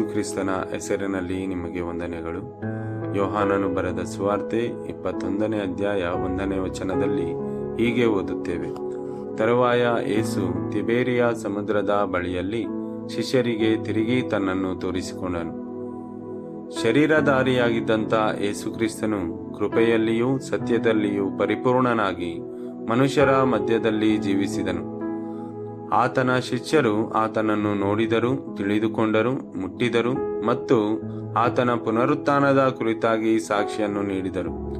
ಕ್ರಿಸ್ತನ ಹೆಸರಿನಲ್ಲಿ ನಿಮಗೆ ವಂದನೆಗಳು. ಯೋಹಾನನು ಬರೆದ ಸುವಾರ್ತೆ ಇಪ್ಪತ್ತೊಂದನೇ ಅಧ್ಯಾಯ ಒಂದನೇ ವಚನದಲ್ಲಿ ಹೀಗೆ ಓದುತ್ತೇವೆ. ತರುವಾಯ ಏಸು ತಿಬೇರಿಯ ಸಮುದ್ರದ ಬಳಿಯಲ್ಲಿ ಶಿಷ್ಯರಿಗೆ ತಿರುಗಿ ತನ್ನನ್ನು ತೋರಿಸಿಕೊಂಡನು. ಶರೀರಧಾರಿಯಾಗಿದ್ದಂಥ ಯೇಸುಕ್ರಿಸ್ತನು ಕೃಪೆಯಲ್ಲಿಯೂ ಸತ್ಯದಲ್ಲಿಯೂ ಪರಿಪೂರ್ಣನಾಗಿ ಮನುಷ್ಯರ ಮಧ್ಯದಲ್ಲಿ ಜೀವಿಸಿದನು. ಆತನ ಶಿಷ್ಯರು ಆತನನ್ನು ನೋಡಿದರು, ತಿಳಿದುಕೊಂಡರು, ಮುಟ್ಟಿದರು ಮತ್ತು ಆತನ ಪುನರುತ್ಥಾನದ ಕುರಿತಾಗಿ ಸಾಕ್ಷಿಯನ್ನು ನೀಡಿದರು.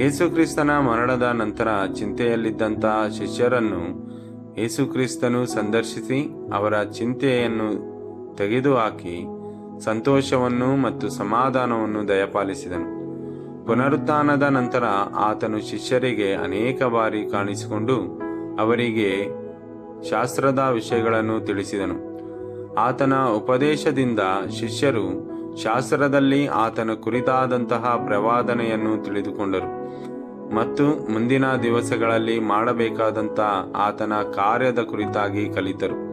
ಯೇಸುಕ್ರಿಸ್ತನ ಮರಣದ ನಂತರ ಚಿಂತೆಯಲ್ಲಿದ್ದಂತಹ ಶಿಷ್ಯರನ್ನು ಯೇಸುಕ್ರಿಸ್ತನು ಸಂದರ್ಶಿಸಿ ಅವರ ಚಿಂತೆಯನ್ನು ತೆಗೆದುಹಾಕಿ ಸಂತೋಷವನ್ನು ಮತ್ತು ಸಮಾಧಾನವನ್ನು ದಯಪಾಲಿಸಿದನು. ಪುನರುತ್ಥಾನದ ನಂತರ ಆತನು ಶಿಷ್ಯರಿಗೆ ಅನೇಕ ಬಾರಿ ಕಾಣಿಸಿಕೊಂಡು ಅವರಿಗೆ ಶಾಸ್ತ್ರದ ವಿಷಯಗಳನ್ನು ತಿಳಿಸಿದನು. ಆತನ ಉಪದೇಶದಿಂದ ಶಿಷ್ಯರು ಶಾಸ್ತ್ರದಲ್ಲಿ ಆತನ ಕುರಿತಾದಂತಹ ಪ್ರವಾದನೆಯನ್ನು ತಿಳಿದುಕೊಂಡರು. ಮತ್ತು ಮುಂದಿನ ದಿವಸಗಳಲ್ಲಿ ಮಾಡಬೇಕಾದಂಥ ಆತನ ಕಾರ್ಯದ ಕುರಿತಾಗಿ ಕಲಿತರು.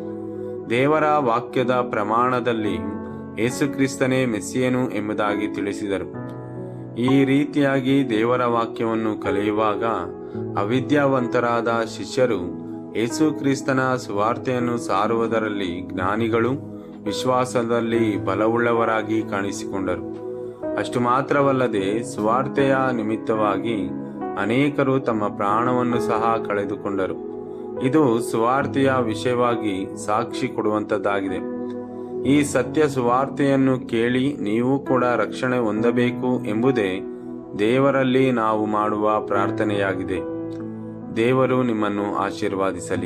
ದೇವರ ವಾಕ್ಯದ ಪ್ರಮಾಣದಲ್ಲಿ ಯೇಸುಕ್ರಿಸ್ತನೇ ಮೆಸ್ಸಿಯನು ಎಂಬುದಾಗಿ ತಿಳಿಸಿದರು. ಈ ರೀತಿಯಾಗಿ ದೇವರ ವಾಕ್ಯವನ್ನು ಕಲಿಯುವಾಗ ಅವಿದ್ಯಾವಂತರಾದ ಶಿಷ್ಯರು ಯೇಸುಕ್ರಿಸ್ತನ ಸುವಾರ್ತೆಯನ್ನು ಸಾರುವುದರಲ್ಲಿ ಜ್ಞಾನಿಗಳು ವಿಶ್ವಾಸದಲ್ಲಿ ಬಲವುಳ್ಳವರಾಗಿ ಕಾಣಿಸಿಕೊಂಡರು. ಅಷ್ಟು ಮಾತ್ರವಲ್ಲದೆ ಸುವಾರ್ತೆಯ ನಿಮಿತ್ತವಾಗಿ ಅನೇಕರು ತಮ್ಮ ಪ್ರಾಣವನ್ನು ಸಹ ಕಳೆದುಕೊಂಡರು. ಇದು ಸುವಾರ್ತೆಯ ವಿಷಯವಾಗಿ ಸಾಕ್ಷಿ ಕೊಡುವಂತದ್ದಾಗಿದೆ. ಈ ಸತ್ಯ ಸುವಾರ್ತೆಯನ್ನು ಕೇಳಿ ನೀವು ಕೂಡ ರಕ್ಷಣೆ ಹೊಂದಬೇಕು ಎಂಬುದೇ ದೇವರಲ್ಲಿ ನಾವು ಮಾಡುವ ಪ್ರಾರ್ಥನೆಯಾಗಿದೆ. ದೇವರು ನಿಮ್ಮನ್ನು ಆಶೀರ್ವಾದಿಸಲಿ.